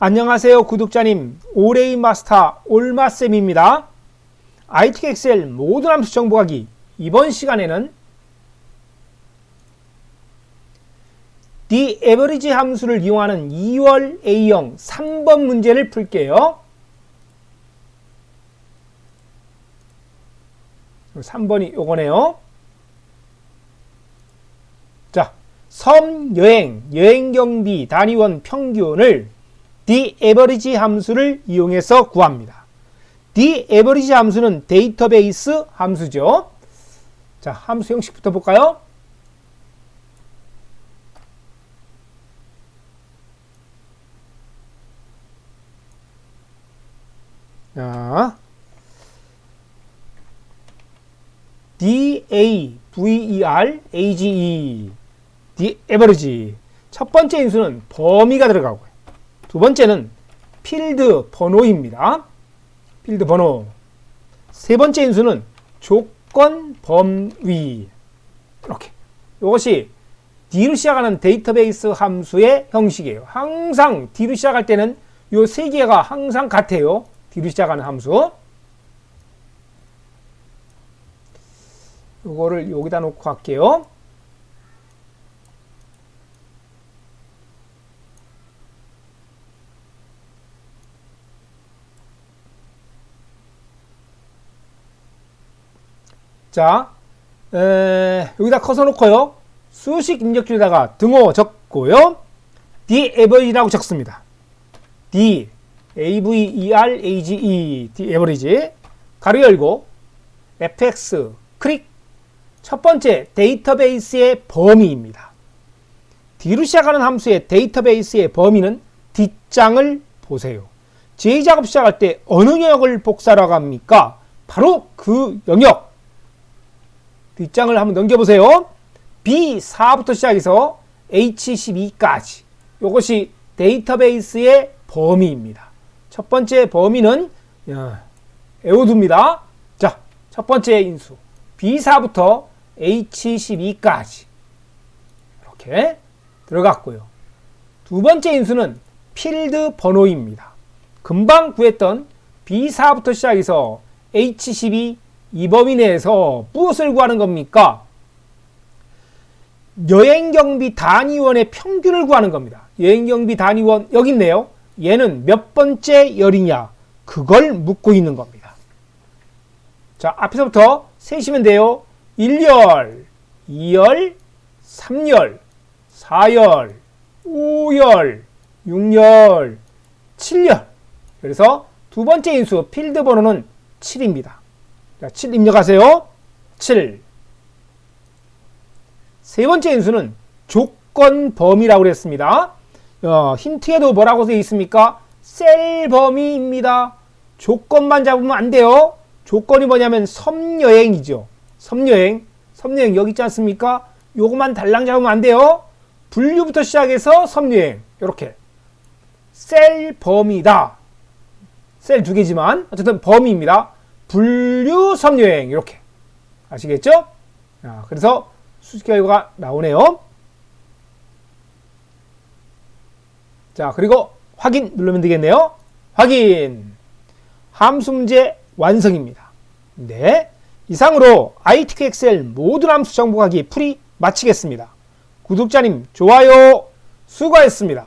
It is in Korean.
안녕하세요 구독자님 올해의 마스터 올마쌤입니다. IT 엑셀 모든 함수 정보하기 이번 시간에는 the average 함수를 이용하는 2월 A형 3번 문제를 풀게요. 3번이 요거네요. 자, 섬 여행, 여행 경비 단위원 평균을 the average 함수를 이용해서 구합니다. the average 함수는 데이터베이스 함수죠. 자, 함수 형식부터 볼까요? 자, D A V E R A G E the average 첫 번째 인수는 범위가 들어가고요. 두 번째는 필드 번호입니다. 필드 번호. 세 번째 인수는 조건 범위. 이렇게. 이것이 D로 시작하는 데이터베이스 함수의 형식이에요. 항상 D로 시작할 때는 이 세 개가 항상 같아요. D로 시작하는 함수. 이거를 여기다 놓고 할게요. 자, 에, 여기다 커서 놓고요. 수식 입력줄에다가 등호 적고요. D average라고 적습니다. D average 가로 열고 fx 클릭 첫 번째 데이터베이스의 범위입니다. D로 시작하는 함수의 데이터베이스의 범위는 뒷장을 보세요. 제 작업 시작할 때 어느 영역을 복사라고 합니까? 바로 그 영역 뒷장을 한번 넘겨보세요. B4부터 시작해서 H12까지 이것이 데이터베이스의 범위입니다. 첫 번째 범위는 에오두입니다. 자, 첫 번째 인수 B4부터 H12까지 이렇게 들어갔고요. 두 번째 인수는 필드 번호입니다. 금방 구했던 B4부터 시작해서 H12 이 범위 내에서 무엇을 구하는 겁니까? 여행 경비 단위원의 평균을 구하는 겁니다. 여행 경비 단위원 여기 있네요. 얘는 몇 번째 열이냐? 그걸 묻고 있는 겁니다. 자, 앞에서부터 세시면 돼요. 1열, 2열, 3열, 4열, 5열, 6열, 7열. 그래서 두 번째 인수 필드 번호는 7입니다. 자, 7 입력하세요. 7. 세 번째 인수는 조건 범위라고 그랬습니다. 어, 힌트에도 뭐라고 되어 있습니까? 셀 범위입니다. 조건만 잡으면 안 돼요. 조건이 뭐냐면 섬여행이죠. 섬여행. 섬여행 여기 있지 않습니까? 요것만 달랑 잡으면 안 돼요. 분류부터 시작해서 섬여행. 이렇게. 셀 범위다. 셀 두 개지만 어쨌든 범위입니다. 분류 섬여행 이렇게 아시겠죠? 자, 그래서 수직 결과가 나오네요. 자, 그리고 확인 누르면 되겠네요. 확인. 함수 문제 완성입니다. 네. 이상으로 ITK 엑셀 모든 함수 정보하기 풀이 마치겠습니다. 구독자님 좋아요 수고하셨습니다.